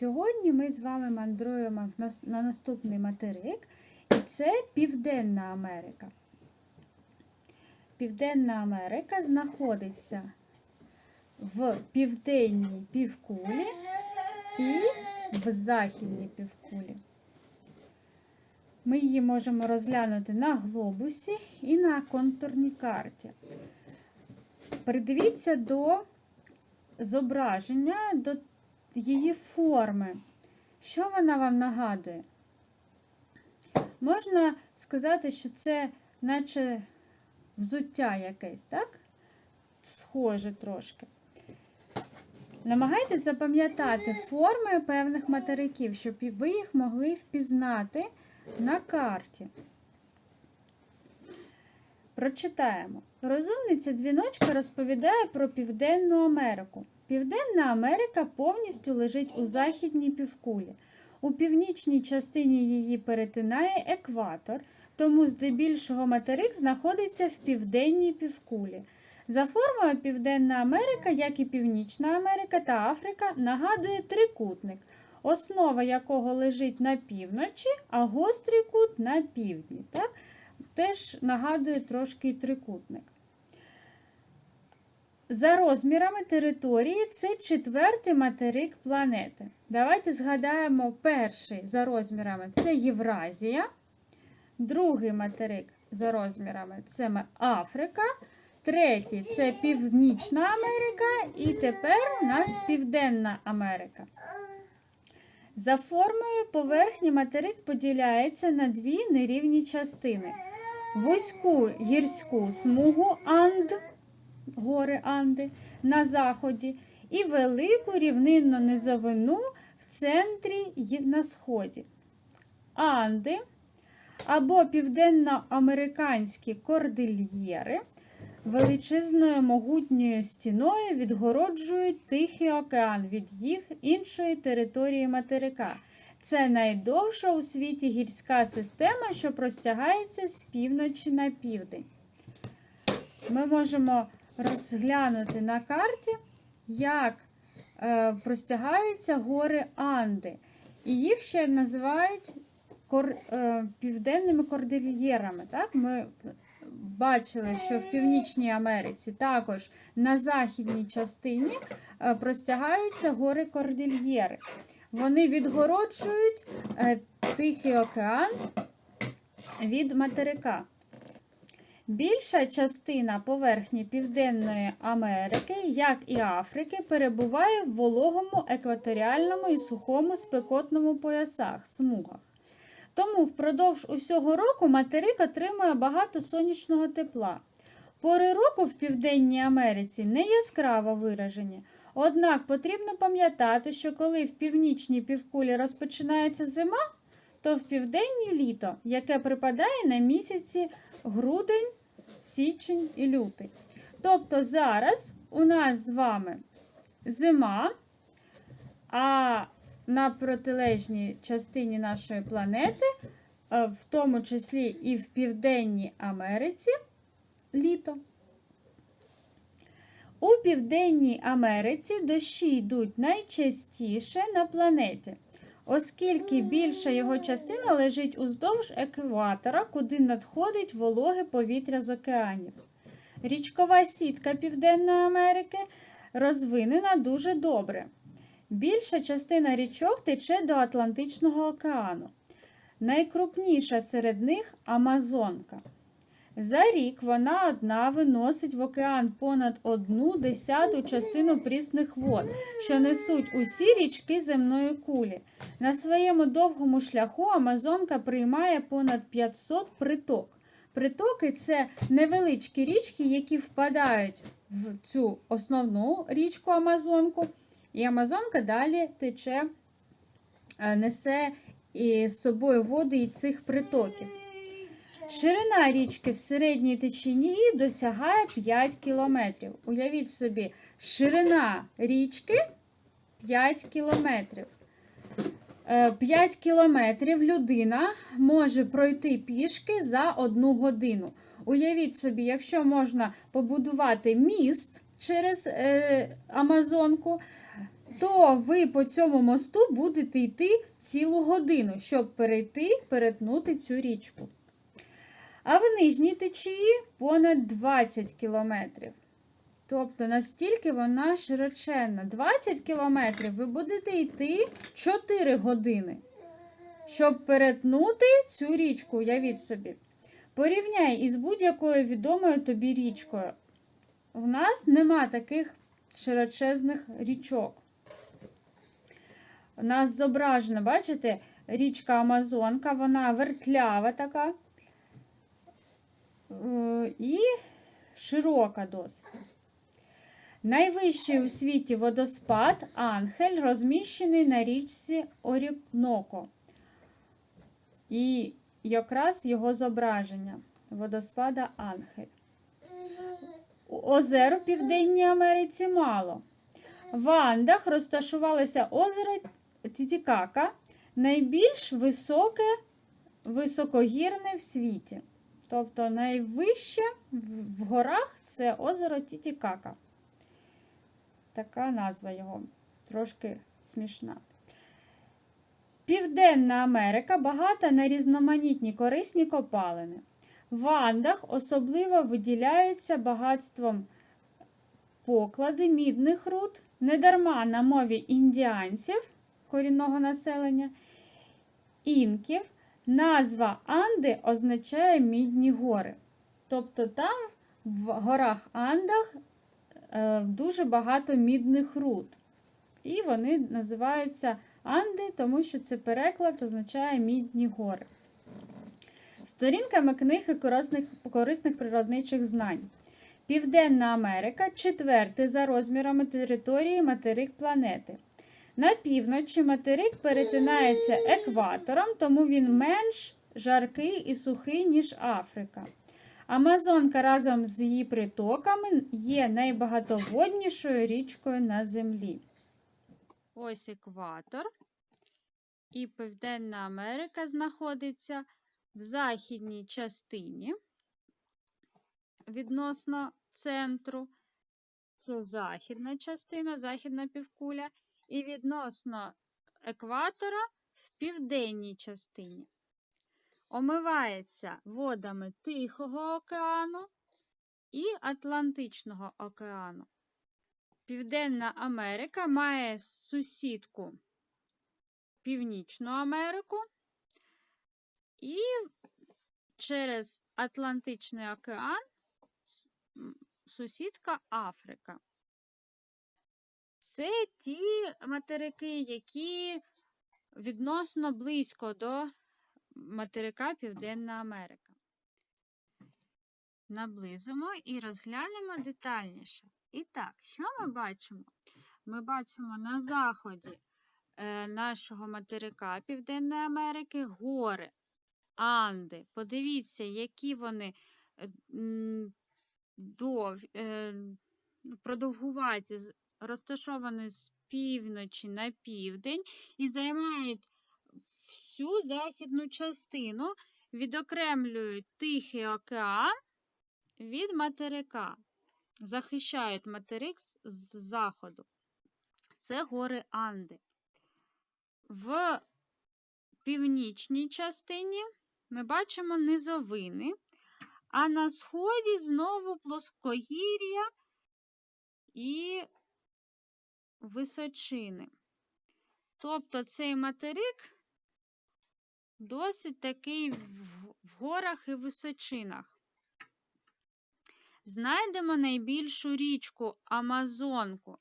Сьогодні ми з вами мандруємо на наступний материк, і це Південна Америка. Південна Америка знаходиться в південній півкулі і в західній півкулі. Ми її можемо розглянути на глобусі і на контурній карті. Придивіться до зображення, до її форми. Що вона вам нагадує? Можна сказати, що це наче взуття якесь, так? Схоже трошки. Намагайтесь запам'ятати форми певних материків, щоб ви їх могли впізнати на карті. Прочитаємо. Розумниця дзвіночка розповідає про Південну Америку. Південна Америка повністю лежить у західній півкулі. У північній частині її перетинає екватор, тому здебільшого материк знаходиться в південній півкулі. За формою Південна Америка, як і Північна Америка та Африка, нагадує трикутник, основа якого лежить на півночі, а гострий кут на півдні. Так? Теж нагадує трошки трикутник. За розмірами території це четвертий материк планети. Давайте згадаємо перший за розмірами це Євразія. Другий материк за розмірами це Африка. Третій це Північна Америка. І тепер у нас Південна Америка. За формою поверхні материк поділяється на дві нерівні частини: вузьку гірську смугу Анд, гори Анди на заході, і велику рівнинну низовину в центрі й на сході. Анди або південноамериканські кордильєри величезною могутньою стіною відгороджують Тихий океан від їх іншої території материка. Це найдовша у світі гірська система, що простягається з півночі на південь. Ми можемо розглянути на карті, як е, простягаються гори Анди. І їх ще називають кор, е, південними кордильєрами. Так? Ми бачили, що в Північній Америці також на західній частині е, простягаються гори кордильєри. Вони відгороджують Тихий океан від материка. Більша частина поверхні Південної Америки, як і Африки, перебуває в вологому екваторіальному і сухому спекотному поясах, смугах. Тому впродовж усього року материк отримує багато сонячного тепла. Пори року в Південній Америці не яскраво виражені. Однак потрібно пам'ятати, що коли в північній півкулі розпочинається зима, то в південній літо, яке припадає на місяці грудень, січень і лютий. Тобто зараз у нас з вами зима, а на протилежній частині нашої планети, е, в тому числі і в Південній Америці, літо. У Південній Америці дощі йдуть найчастіше на планеті, оскільки більша його частина лежить уздовж екватора, куди надходить вологе повітря з океанів. Річкова сітка Південної Америки розвинена дуже добре. Більша частина річок тече до Атлантичного океану. Найкрупніша серед них Амазонка. За рік вона одна виносить в океан понад одну десяту частину прісних вод, що несуть усі річки земної кулі. На своєму довгому шляху Амазонка приймає понад 500 приток. Притоки це невеличкі річки, які впадають в цю основну річку Амазонку. І Амазонка далі тече, е, несе з собою води і цих притоків. Ширина річки в середній течії досягає 5 кілометрів. Уявіть собі, ширина річки 5 кілометрів. Е, 5 кілометрів людина може пройти пішки за одну годину. Уявіть собі, якщо можна побудувати міст через е, Амазонку, то ви по цьому мосту будете йти цілу годину, щоб перейти, перетнути цю річку. А в нижній течії понад 20 кілометрів. Тобто настільки вона широченна. 20 кілометрів ви будете йти 4 години, щоб перетнути цю річку, уявіть собі. Порівняй із будь-якою відомою тобі річкою. В нас нема таких широчезних річок. У нас зображена, бачите, річка Амазонка, вона вертлява така і широка досить. Найвищий у світі водоспад Ангель розміщений на річці Оріноко. І якраз його зображення водоспада Ангель. Озер у Південній Америці мало. В Андах розташувалося озеро Тітікака, найбільш високе, високогірне в світі. Тобто найвище в горах це озеро Тітікака. Така назва його, трошки смішна. Південна Америка багата на різноманітні корисні копалини. В Андах особливо виділяються багатством поклади мідних руд, недарма на мові індіанців корінного населення, інків, назва Анди означає мідні гори. Тобто там в горах Андах е, дуже багато мідних руд. І вони називаються Анди, тому що це переклад означає мідні гори. Сторінками книги корисних, корисних природничих знань. Південна Америка четвертий за розмірами території материк планети. На півночі материк перетинається екватором, тому він менш жаркий і сухий, ніж Африка. Амазонка разом з її притоками є найбагатоводнішою річкою на землі. Ось екватор. І Південна Америка знаходиться в західній частині відносно центру. Це західна частина, західна півкуля, і відносно екватора в південній частині. Омивається водами Тихого океану і Атлантичного океану. Південна Америка має сусідку Північну Америку і через Атлантичний океан сусідка Африка. Це ті материки, які відносно близько до материка Південна Америка. Наблизимо і розглянемо детальніше. І так, що ми бачимо? Ми бачимо на заході е, нашого материка Південної Америки гори, Анди. Подивіться, які вони е, дов, е, продовгуваті, розташовані з півночі на південь і займають всю західну частину, відокремлюють Тихий океан від материка, захищають материк з заходу. Це гори Анди. В північній частині ми бачимо низовини, а на сході знову плоскогір'я і височини. Тобто цей материк досить такий в, горах і височинах. Знайдемо найбільшу річку Амазонку.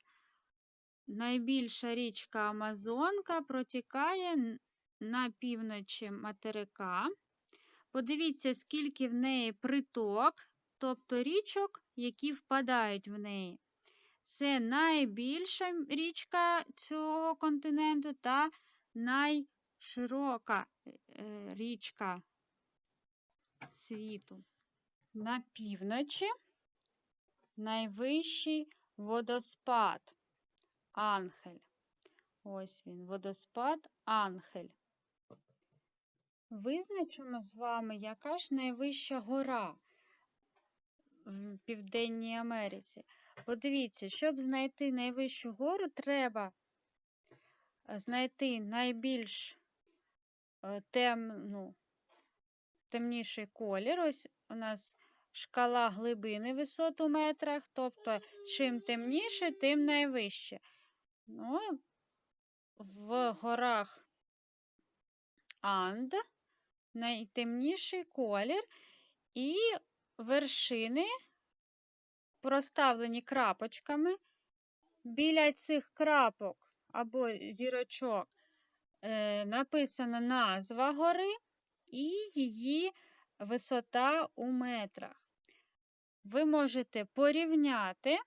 Найбільша річка Амазонка протікає на півночі материка. Подивіться, скільки в неї приток, тобто річок, які впадають в неї. Це найбільша річка цього континенту та найширока е, річка світу. На півночі найвищий водоспад Ангель. Ось він, водоспад Ангель. Визначимо з вами, яка ж найвища гора в Південній Америці. Подивіться, щоб знайти найвищу гору, треба знайти найбільш е, темну, темніший колір. Ось у нас шкала глибини висот у метрах, тобто чим темніше, тим найвище. Ну, в горах Анд найтемніший колір, і вершини проставлені крапочками. Біля цих крапок або зірочок е, написана назва гори і її висота у метрах. Ви можете порівняти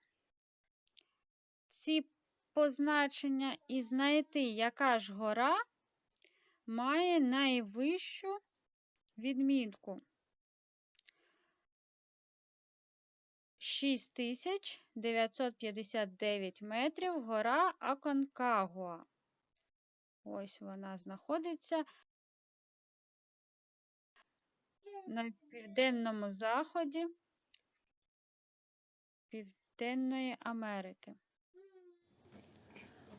ці позначення і знайти, яка ж гора має найвищу відмітку. 6959 метрів гора Аконкагуа. Ось вона знаходиться на південному заході Південної Америки.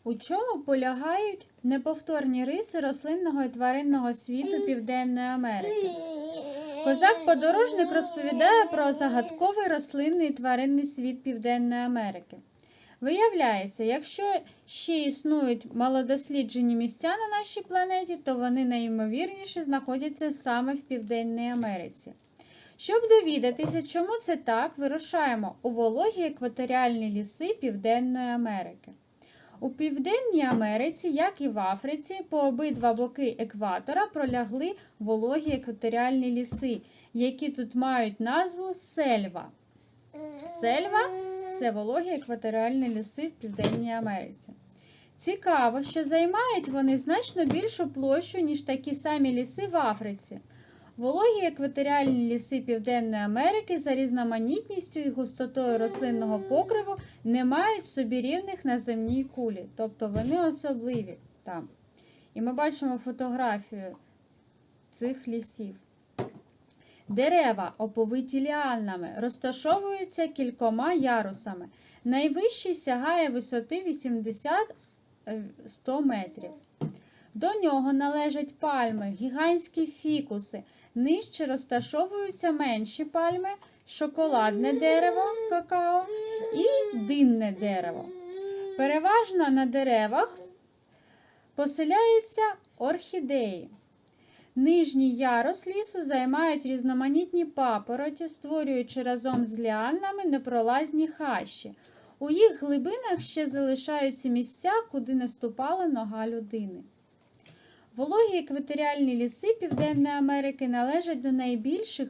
У чому полягають неповторні риси рослинного і тваринного світу Південної Америки? Козак-подорожник розповідає про загадковий рослинний тваринний світ Південної Америки. Виявляється, якщо ще існують малодосліджені місця на нашій планеті, то вони найімовірніше знаходяться саме в Південній Америці. Щоб довідатися, чому це так, вирушаємо у вологі екваторіальні ліси Південної Америки. У Південній Америці, як і в Африці, по обидва боки екватора пролягли вологі екваторіальні ліси, які тут мають назву сельва. Сельва це вологі екваторіальні ліси в Південній Америці. Цікаво, що займають вони значно більшу площу, ніж такі самі ліси в Африці. Вологі екваторіальні ліси Південної Америки за різноманітністю і густотою рослинного покриву не мають собі рівних на земній кулі, тобто вони особливі там. І ми бачимо фотографію цих лісів. Дерева, оповиті ліанами, розташовуються кількома ярусами. Найвищий сягає висоти 80-100 метрів. До нього належать пальми, гігантські фікуси. Нижче розташовуються менші пальми, шоколадне дерево какао і динне дерево. Переважно на деревах поселяються орхідеї. Нижній ярус лісу займають різноманітні папороті, створюючи разом з ліанами непролазні хащі. У їх глибинах ще залишаються місця, куди не ступала нога людини. Вологі екваторіальні ліси Південної Америки належать до найбільших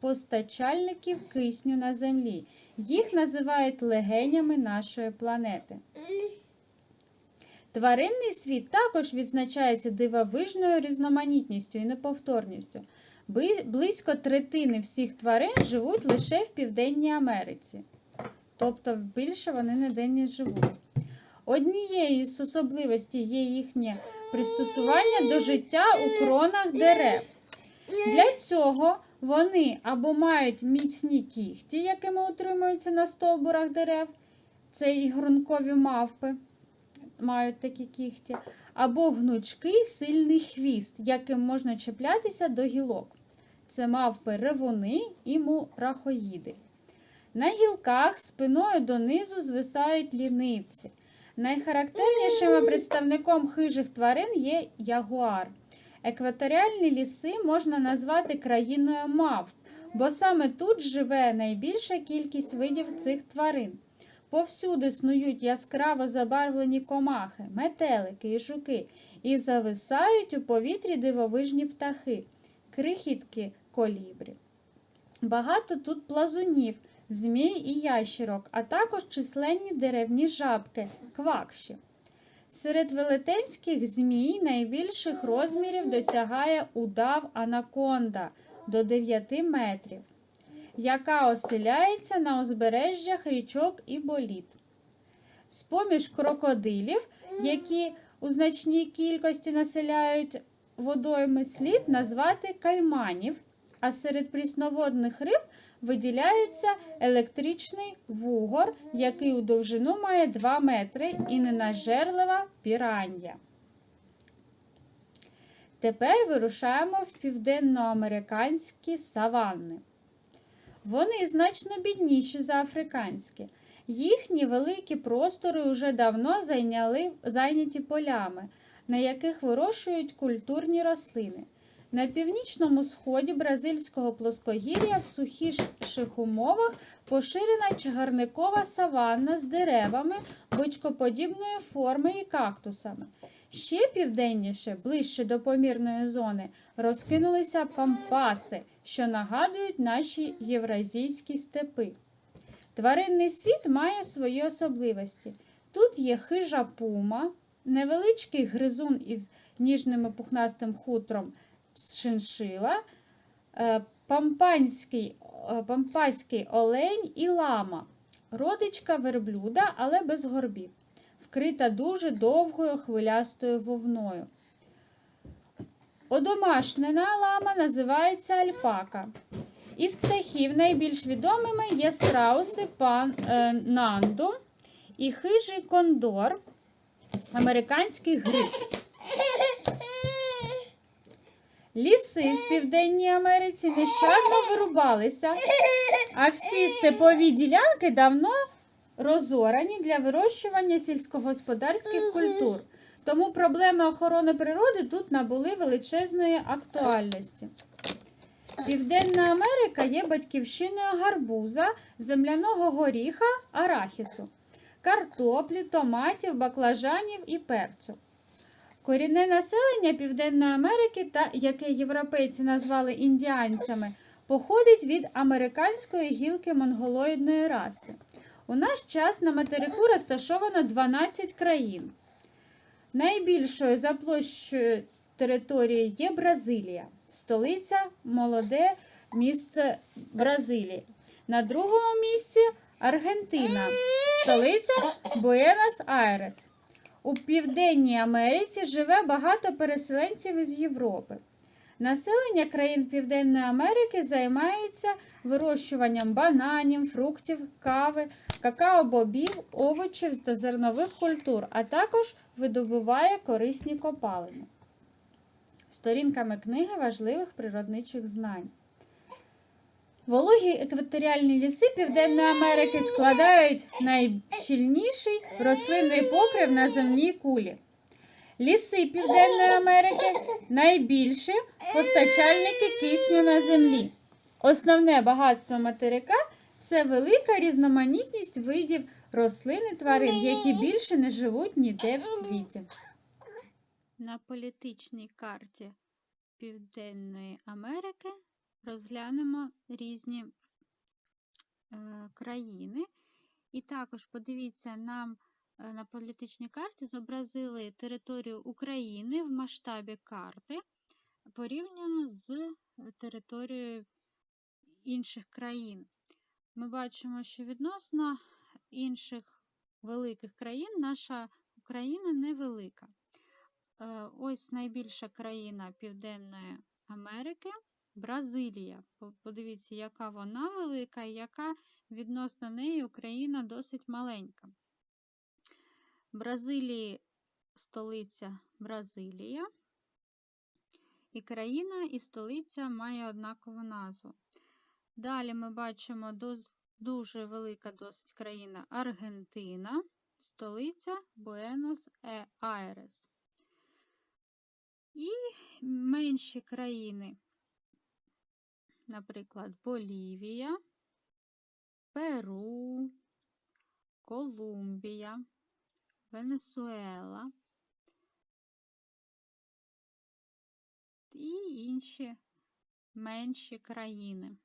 постачальників кисню на землі. Їх називають легенями нашої планети. Тваринний світ також відзначається дивовижною різноманітністю і неповторністю. Близько третини всіх тварин живуть лише в Південній Америці. Тобто більше вони ніде не живуть. Однією з особливостей є їхнє пристосування до життя у кронах дерев. Для цього вони або мають міцні кіхті, якими утримуються на стовбурах дерев, це і грункові мавпи мають такі кіхті, або гнучкий сильний хвіст, яким можна чіплятися до гілок. Це мавпи ревуни і мурахоїди. На гілках спиною донизу звисають лінивці. Найхарактернішим представником хижих тварин є ягуар. Екваторіальні ліси можна назвати країною мавп, бо саме тут живе найбільша кількість видів цих тварин. Повсюди снують яскраво забарвлені комахи, метелики і жуки, і зависають у повітрі дивовижні птахи, крихітки колібрі. Багато тут плазунів, змій і ящерок, а також численні деревні жабки, квакші. Серед велетенських змій найбільших розмірів досягає удав анаконда до 9 метрів, яка оселяється на узбережжях річок і боліт. З-поміж крокодилів, які у значній кількості населяють водойми, слід назвати кайманів, а серед прісноводних риб виділяється електричний вугор, який у довжину має 2 метри, і ненажерлива пірання. Тепер вирушаємо в південноамериканські саванни. Вони значно бідніші за африканські. Їхні великі простори уже давно зайняли, зайняті полями, на яких вирощують культурні рослини. На північному сході бразильського плоскогір'я в сухіших умовах поширена чагарникова саванна з деревами бочкоподібної форми і кактусами. Ще південніше, ближче до помірної зони, розкинулися пампаси, що нагадують наші євразійські степи. Тваринний світ має свої особливості. Тут є хижа пума, невеличкий гризун із ніжним пухнастим хутром шиншила, е, пампанський, е, пампаський олень і лама, родичка верблюда, але без горбів, вкрита дуже довгою хвилястою вовною. Одомашнена лама називається альпака. Із птахів найбільш відомими є страуси пан е, Нанду і хижий кондор, американський гриб. Ліси в Південній Америці нещадно вирубалися, а всі степові ділянки давно розорані для вирощування сільськогосподарських культур. Тому проблеми охорони природи тут набули величезної актуальності. Південна Америка є батьківщиною гарбуза, земляного горіха, арахісу, картоплі, томатів, баклажанів і перцю. Корінне населення Південної Америки, та яке європейці назвали індіанцями, походить від американської гілки монголоїдної раси. У наш час на материку розташовано 12 країн. Найбільшою за площею територією є Бразилія, столиця молоде місце Бразилії. На другому місці Аргентина, столиця Буенос-Айрес. У Південній Америці живе багато переселенців із Європи. Населення країн Південної Америки займається вирощуванням бананів, фруктів, кави, какао-бобів, овочів та зернових культур, а також видобуває корисні копалини. Сторінками книги важливих природничих знань. Вологі екваторіальні ліси Південної Америки складають найщільніший рослинний покрив на земній кулі. Ліси Південної Америки найбільші постачальники кисню на землі. Основне багатство материка це велика різноманітність видів рослин і тварин, які більше не живуть ніде в світі. На політичній карті Південної Америки розглянемо різні е, країни. І також подивіться, нам е, на політичній карті зобразили територію України в масштабі карти порівняно з територією інших країн. Ми бачимо, що відносно інших великих країн наша Україна невелика. Е, Ось найбільша країна Південної Америки Бразилія. Подивіться, яка вона велика і яка відносно неї Україна досить маленька. Бразилії столиця Бразилія. І країна і столиця має однакову назву. Далі ми бачимо дуже велика досить країна Аргентина, столиця Буенос-Айрес. І менші країни, наприклад, Болівія, Перу, Колумбія, Венесуела і інші менші країни.